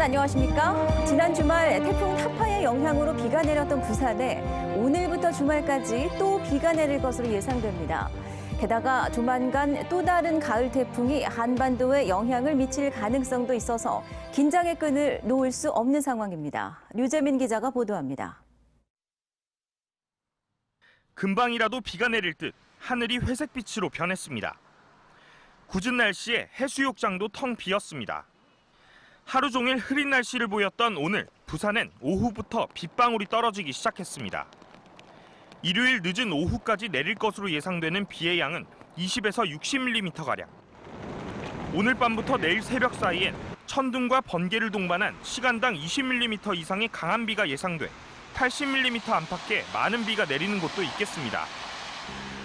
여러분 안녕하십니까? 지난 주말 태풍 타파의 영향으로 비가 내렸던 부산에 오늘부터 주말까지 또 비가 내릴 것으로 예상됩니다. 게다가 조만간 또 다른 가을 태풍이 한반도에 영향을 미칠 가능성도 있어서 긴장의 끈을 놓을 수 없는 상황입니다. 류재민 기자가 보도합니다. 금방이라도 비가 내릴 듯 하늘이 회색빛으로 변했습니다. 굳은 날씨에 해수욕장도 텅 비었습니다. 하루 종일 흐린 날씨를 보였던 오늘 부산엔 오후부터 빗방울이 떨어지기 시작했습니다. 일요일 늦은 오후까지 내릴 것으로 예상되는 비의 양은 20에서 60mm가량. 오늘 밤부터 내일 새벽 사이엔 천둥과 번개를 동반한 시간당 20mm 이상의 강한 비가 예상돼 80mm 안팎의 많은 비가 내리는 곳도 있겠습니다.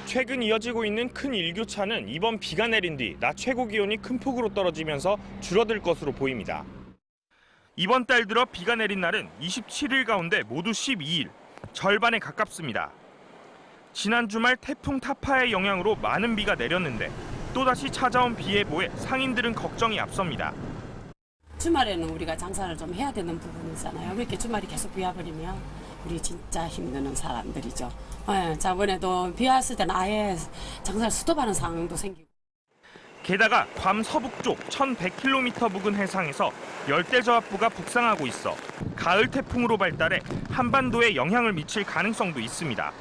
최근 이어지고 있는 큰 일교차는 이번 비가 내린 뒤 낮 최고 기온이 큰 폭으로 떨어지면서 줄어들 것으로 보입니다. 이번 달 들어 비가 내린 날은 27일 가운데 모두 12일, 절반에 가깝습니다. 지난 주말 태풍 타파의 영향으로 많은 비가 내렸는데 또다시 찾아온 비 예보에 상인들은 걱정이 앞섭니다. 주말에는 우리가 장사를 좀 해야 되는 부분이잖아요. 그렇게 주말이 계속 비 와버리면 우리 진짜 힘드는 사람들이죠. 예, 저번에도 비 왔을 때는 아예 장사를 수도하는 상황도 생기고. 게다가 괌 서북쪽 1100km 부근 해상에서 열대저압부가 북상하고 있어 가을 태풍으로 발달해 한반도에 영향을 미칠 가능성도 있습니다.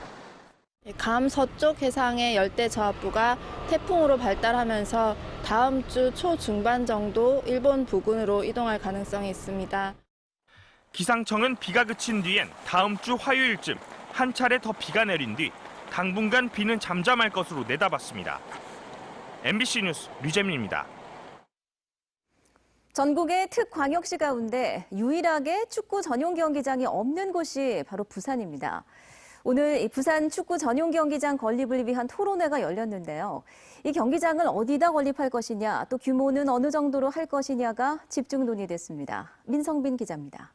감 서쪽 해상의 열대 저압부가 태풍으로 발달하면서 다음 주 초중반 정도 일본 부근으로 이동할 가능성이 있습니다. 기상청은 비가 그친 뒤엔 다음 주 화요일쯤 한 차례 더 비가 내린 뒤 당분간 비는 잠잠할 것으로 내다봤습니다. MBC 뉴스 류재민입니다. 전국의 특광역시 가운데 유일하게 축구 전용 경기장이 없는 곳이 바로 부산입니다. 오늘 이 부산 축구 전용 경기장 건립을 위한 토론회가 열렸는데요. 이 경기장을 어디다 건립할 것이냐, 또 규모는 어느 정도로 할 것이냐가 집중 논의됐습니다. 민성빈 기자입니다.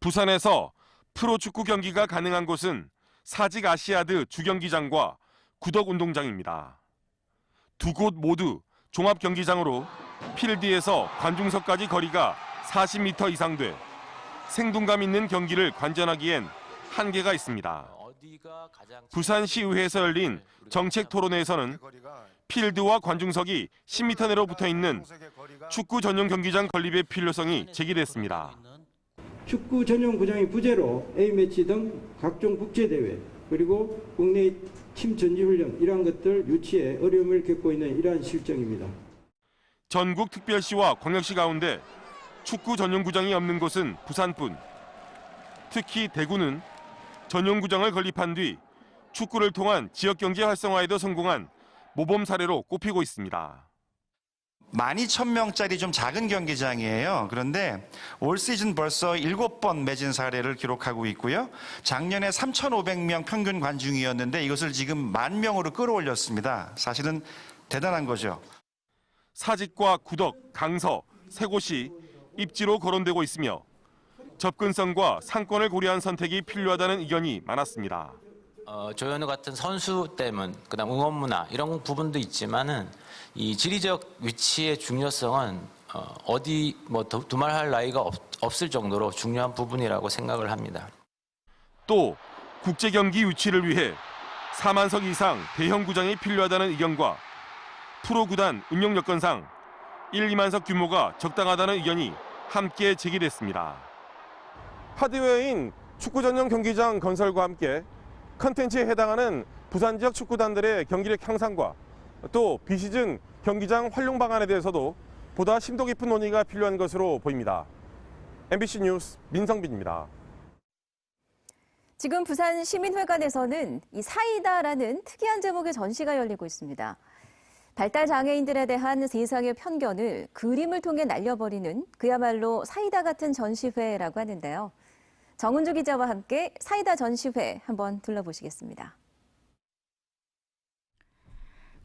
부산에서 프로 축구 경기가 가능한 곳은 사직 아시아드 주경기장과 구덕 운동장입니다. 두 곳 모두 종합 경기장으로 필드에서 관중석까지 거리가 40m 이상 돼 생동감 있는 경기를 관전하기엔 한계가 있습니다. 부산시의회에서 열린 정책 토론회에서는 필드와 관중석이 10m 내로 붙어 있는 축구 전용 경기장 건립의 필요성이 제기됐습니다. 축구 전용 구장의 부재로 A매치 등 각종 국제대회 그리고 국내 팀 전지훈련 이러한 것들 유치에 어려움을 겪고 있는 이러한 실정입니다. 전국 특별시와 광역시 가운데 축구 전용 구장이 없는 곳은 부산뿐. 특히 대구는 전용 구장을 건립한 뒤 축구를 통한 지역 경제 활성화에도 성공한 모범 사례로 꼽히고 있습니다. 12,000명짜리 좀 작은 경기장이에요. 그런데 올 시즌 벌써 7번 매진 사례를 기록하고 있고요. 작년에 3,500명 평균 관중이었는데 이것을 지금 만 명으로 끌어올렸습니다. 사실은 대단한 거죠. 사직과 구덕, 강서, 세 곳이 입지로 거론되고 있으며 접근성과 상권을 고려한 선택이 필요하다는 의견이 많았습니다. 어, 조현우 같은 선수 때문, 그다음 응원 문화 이런 부분도 있지만은 이 지리적 위치의 중요성은 어, 어디 뭐 두- 두말할 나이가 없, 없을 정도로 중요한 부분이라고 생각을 합니다. 또 국제 경기 유치를 위해 4만석 이상 대형 구장이 필요하다는 의견과 프로 구단 운영 여건상 1, 2만석 규모가 적당하다는 의견이 함께 제기됐습니다. 하드웨어인 축구 전용 경기장 건설과 함께 컨텐츠에 해당하는 부산 지역 축구단들의 경기력 향상과 또 비시즌 경기장 활용 방안에 대해서도 보다 심도 깊은 논의가 필요한 것으로 보입니다. MBC 뉴스 민성빈입니다. 지금 부산 시민회관에서는 이 사이다라는 특이한 제목의 전시가 열리고 있습니다. 발달 장애인들에 대한 세상의 편견을 그림을 통해 날려버리는 그야말로 사이다 같은 전시회라고 하는데요. 정은주 기자와 함께 사이다 전시회 한번 둘러보시겠습니다.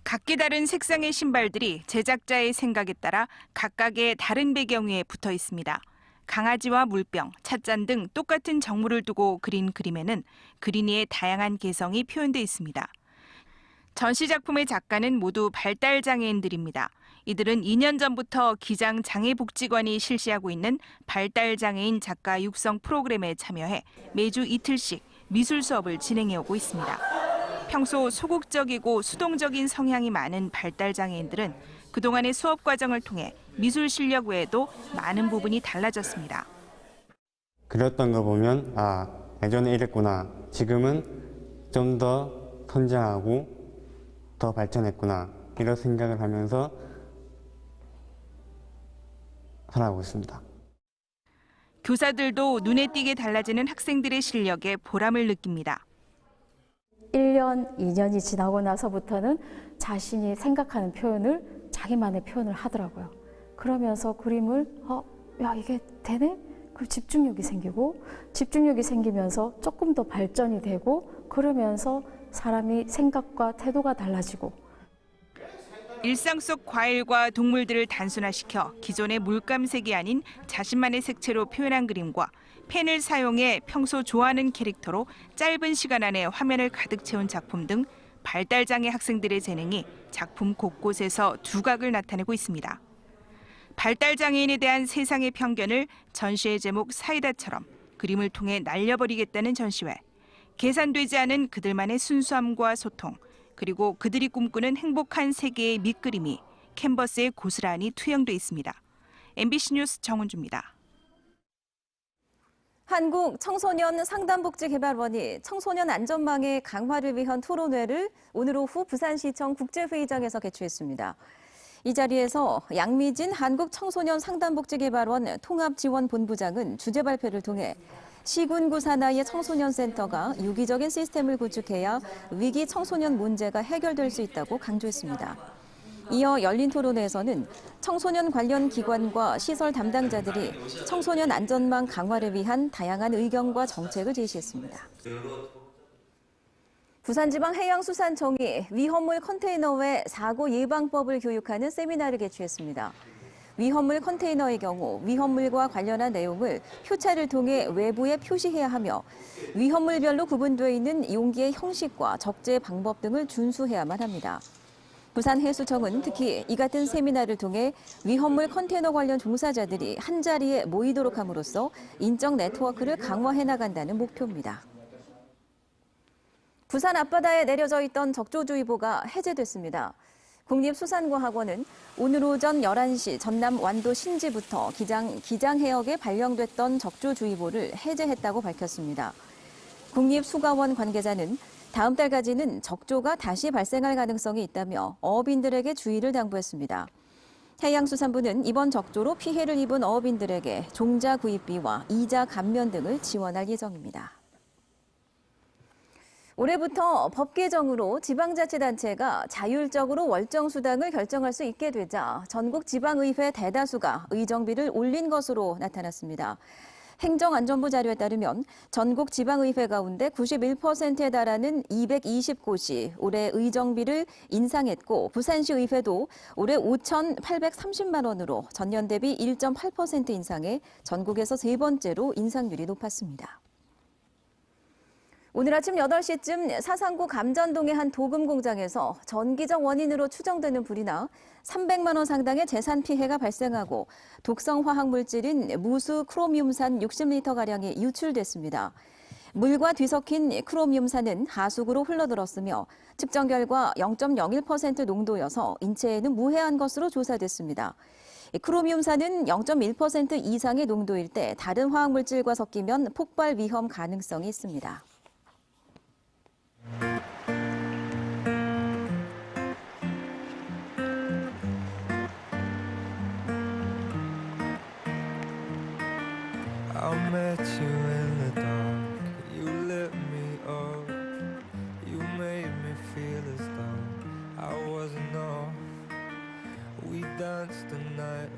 각기 다른 색상의 신발들이 제작자의 생각에 따라 각각의 다른 배경 위에 붙어 있습니다. 강아지와 물병, 찻잔 등 똑같은 정물을 두고 그린 그림에는 그린이의 다양한 개성이 표현돼 있습니다. 전시 작품의 작가는 모두 발달 장애인들입니다. 이들은 2년 전부터 기장 장애복지관이 실시하고 있는 발달 장애인 작가 육성 프로그램에 참여해 매주 이틀씩 미술 수업을 진행해 오고 있습니다. 평소 소극적이고 수동적인 성향이 많은 발달 장애인들은 그동안의 수업 과정을 통해 미술 실력 외에도 많은 부분이 달라졌습니다. 그렸던 거 보면 아 예전에 이랬구나 지금은 좀더 성장하고 더 발전했구나 이런 생각을 하면서 살아가고 있습니다. 교사들도 눈에 띄게 달라지는 학생들의 실력에 보람을 느낍니다. 1년, 2년이 지나고 나서부터는 자신이 생각하는 표현을 자기만의 표현을 하더라고요. 그러면서 그림을 어, 야 이게 되네? 그 집중력이 생기고 집중력이 생기면서 조금 더 발전이 되고 그러면서 사람이 생각과 태도가 달라지고 일상 속 과일과 동물들을 단순화시켜 기존의 물감색이 아닌 자신만의 색채로 표현한 그림과 펜을 사용해 평소 좋아하는 캐릭터로 짧은 시간 안에 화면을 가득 채운 작품 등 발달장애 학생들의 재능이 작품 곳곳에서 두각을 나타내고 있습니다. 발달장애인에 대한 세상의 편견을 전시의 제목 사이다처럼 그림을 통해 날려버리겠다는 전시회. 계산되지 않은 그들만의 순수함과 소통, 그리고 그들이 꿈꾸는 행복한 세계의 밑그림이 캔버스에 고스란히 투영돼 있습니다. MBC 뉴스 정은주입니다. 한국 청소년 상담복지개발원이 청소년 안전망의 강화를 위한 토론회를 오늘 오후 부산시청 국제회의장에서 개최했습니다. 이 자리에서 양미진 한국 청소년 상담복지개발원 통합지원본부장은 주제 발표를 통해 시군구 산하의 청소년 센터가 유기적인 시스템을 구축해야 위기 청소년 문제가 해결될 수 있다고 강조했습니다. 이어 열린 토론회에서는 청소년 관련 기관과 시설 담당자들이 청소년 안전망 강화를 위한 다양한 의견과 정책을 제시했습니다. 부산지방해양수산청이 위험물 컨테이너 외 사고 예방법을 교육하는 세미나를 개최했습니다. 위험물 컨테이너의 경우 위험물과 관련한 내용을 표차를 통해 외부에 표시해야 하며 위험물별로 구분되어 있는 용기의 형식과 적재 방법 등을 준수해야만 합니다. 부산해수청은 특히 이 같은 세미나를 통해 위험물 컨테이너 관련 종사자들이 한자리에 모이도록 함으로써 인적 네트워크를 강화해 나간다는 목표입니다. 부산 앞바다에 내려져 있던 적조주의보가 해제됐습니다. 국립수산과학원은 오늘 오전 11시 전남 완도 신지부터 기장, 기장 해역에 발령됐던 적조주의보를 해제했다고 밝혔습니다. 국립수가원 관계자는 다음 달까지는 적조가 다시 발생할 가능성이 있다며 어업인들에게 주의를 당부했습니다. 해양수산부는 이번 적조로 피해를 입은 어업인들에게 종자 구입비와 이자 감면 등을 지원할 예정입니다. 올해부터 법 개정으로 지방자치단체가 자율적으로 월정 수당을 결정할 수 있게 되자 전국 지방의회 대다수가 의정비를 올린 것으로 나타났습니다. 행정안전부 자료에 따르면 전국 지방의회 가운데 91%에 달하는 220곳이 올해 의정비를 인상했고 부산시 의회도 올해 5,830만 원으로 전년 대비 1.8% 인상해 전국에서 세 번째로 인상률이 높았습니다. 오늘 아침 8시쯤 사상구 감전동의 한 도금 공장에서 전기적 원인으로 추정되는 불이 나 300만 원 상당의 재산 피해가 발생하고 독성 화학 물질인 무수 크로미움산 60리터 가량이 유출됐습니다. 물과 뒤섞인 크로미움산은 하수구로 흘러들었으며 측정 결과 0.01% 농도여서 인체에는 무해한 것으로 조사됐습니다. 크로미움산은 0.1% 이상의 농도일 때 다른 화학물질과 섞이면 폭발 위험 가능성이 있습니다. I met you in the dark, you lit me up. You made me feel as though I wasn't off. We danced the night